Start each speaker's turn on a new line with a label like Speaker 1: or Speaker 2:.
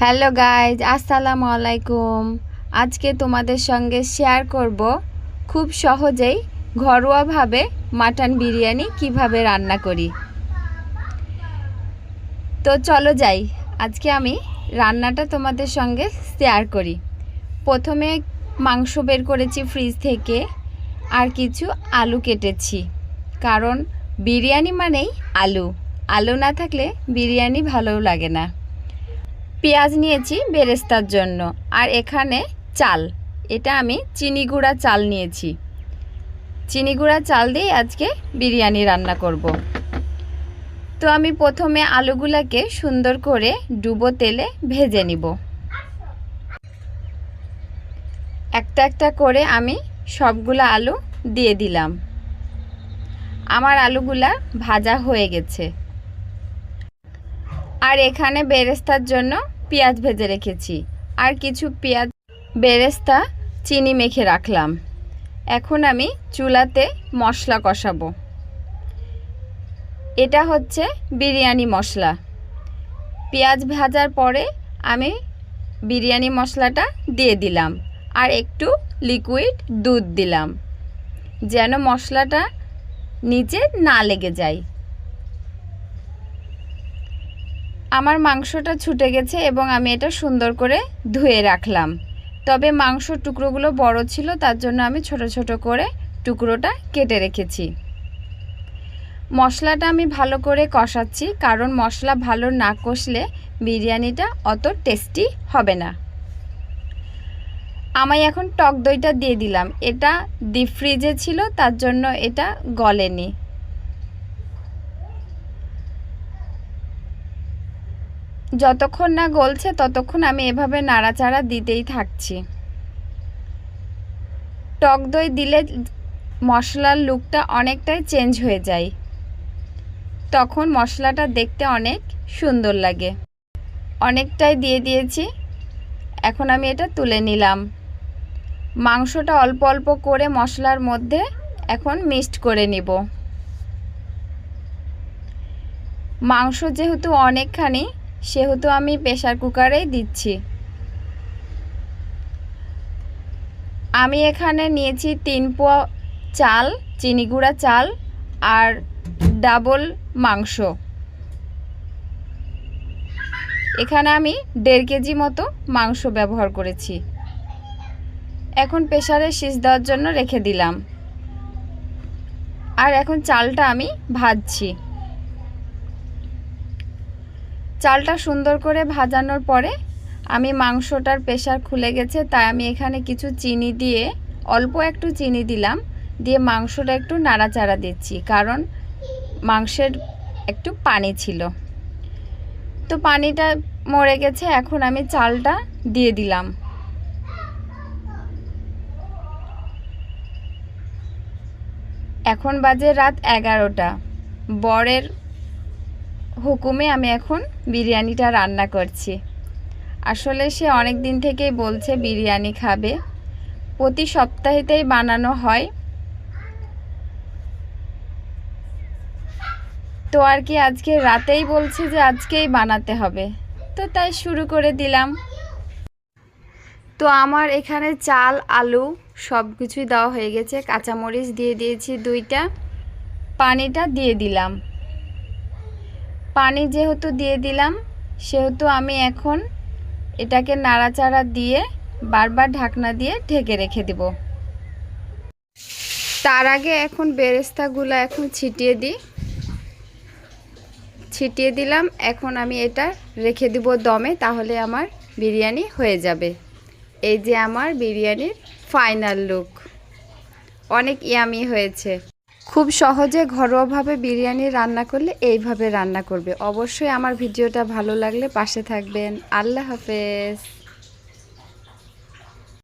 Speaker 1: Hello guys, আসসালামু আলাইকুম। আজকে তোমাদের সঙ্গে শেয়ার করব খুব সহজেই ঘরোয়াভাবে মাটন বিরিয়ানি কীভাবে রান্না করি। তো চলো যাই, আজকে আমি রান্নাটা তোমাদের সঙ্গে শেয়ার করি। প্রথমে মাংস বের করেছি ফ্রিজ থেকে, আর কিছু আলু কেটেছি। কারণ বিরিয়ানি মানেই আলু। আলু না থাকলে বিরিয়ানি ভালো লাগে না। পেঁয়াজ নিয়েছি বেরেস্তার জন্য। আর এখানে চাল। এটা আমি চিনি গুঁড়া চাল নিয়েছি। চিনি গুঁড়া চাল দিয়ে আজকে বিরিয়ানি রান্না করব। তো আমি প্রথমে আলুগুলাকে সুন্দর করে ডুবো তেলে ভেজে নিব। একটা একটা করে আমি সবগুলো আলু দিয়ে দিলাম। আমার আলুগুলা ভাজা হয়ে গেছে। আর এখানে বেরেস্তার জন্য পেঁয়াজ ভেজে রেখেছি। আর কিছু পেঁয়াজ, বেরেস্তা, চিনি মেখে রাখলাম। এখন আমি চুলাতে মশলা কষাবো। এটা হচ্ছে বিরিয়ানি মশলা। পেঁয়াজ ভাজার পরে আমি বিরিয়ানি মশলাটা দিয়ে দিলাম আর একটু লিকুইড দুধ দিলাম, যেন মশলাটা নিচে না লেগে যায়। আমার মাংসটা ছুটে গেছে এবং আমি এটা সুন্দর করে ধুয়ে রাখলাম। তবে মাংস টুকরোগুলো বড় ছিল, তার জন্য আমি ছোট ছোট করে টুকরোটা কেটে রেখেছি। মশলাটা আমি ভালো করে কষাচ্ছি, কারণ মশলা ভালো না কষলে বিরিয়ানিটা অত টেস্টি হবে না। আমি এখন টক দইটা দিয়ে দিলাম। এটা ডিপ ফ্রিজে ছিল, তার জন্য এটা গলেনি। যতক্ষণ না গলছে, ততক্ষণ আমি এভাবে নাড়াচাড়া দিতেই থাকছি। টক দই দিলে মশলার লুকটা অনেকটাই চেঞ্জ হয়ে যায়। তখন মশলাটা দেখতে অনেক সুন্দর লাগে। অনেকটাই দিয়ে দিয়েছি। এখন আমি এটা তুলে নিলাম। মাংসটা অল্প অল্প করে মশলার মধ্যে এখন মিক্সড করে নিব। মাংস যেহেতু অনেকখানি সেহেতু আমি প্রেশার কুকারেই দিচ্ছি। আমি এখানে নিয়েছি তিন পোয়া চাল, চিনি গুঁড়া চাল আর ডাবল মাংস। এখানে আমি দেড় কেজি মতো মাংস ব্যবহার করেছি। এখন প্রেশারে সিজ দেওয়ার জন্য রেখে দিলাম। আর এখন চালটা আমি ভাজছি। চালটা সুন্দর করে ভাজানোর পরে আমি মাংসটার প্রেশার খুলে গেছে, তাই আমি এখানে কিছু চিনি দিয়ে, অল্প একটু চিনি দিলাম, দিয়ে মাংসটা একটু নাড়াচাড়া দিচ্ছি, কারণ মাংসের একটু পানি ছিল। তো পানিটা মরে গেছে, এখন আমি চালটা দিয়ে দিলাম। এখন বাজে রাত এগারোটা, বরের হুকুমে আমি এখন বিরিয়ানিটা রান্না করছি। আসলে সে অনেক দিন থেকেই বলছে বিরিয়ানি খাবে। প্রতি সপ্তাহেতেই বানানো হয়। তো আর কি আজকে রাতেই বলছে যে আজকেই বানাতে হবে। তো তাই শুরু করে দিলাম। তো আমার এখানে চাল, আলু সব কিছুই দেওয়া হয়ে গেছে। কাঁচামরিচ দিয়ে দিয়েছি দুইটা। পানিটা দিয়ে দিলাম। পানি যেহেতু দিয়ে দিলাম, সেহেতু আমি এখন এটাকে নাড়াচাড়া দিয়ে বারবার ঢাকনা দিয়ে ঢেকে রেখে দেব। তার আগে এখন বেরেস্তাগুলো এখন ছিটিয়ে দিই। ছিটিয়ে দিলাম, এখন আমি এটা রেখে দিব দমে, তাহলে আমার বিরিয়ানি হয়ে যাবে। এই যে আমার বিরিয়ানির ফাইনাল লুক। অনেক ইয়ামি হয়েছে। খুব সহজে ঘরোয়াভাবে বিরিয়ানি রান্না করলে এইভাবে রান্না করবে। অবশ্যই আমার ভিডিওটা ভালো লাগলে পাশে থাকবেন। আল্লাহ হাফেজ।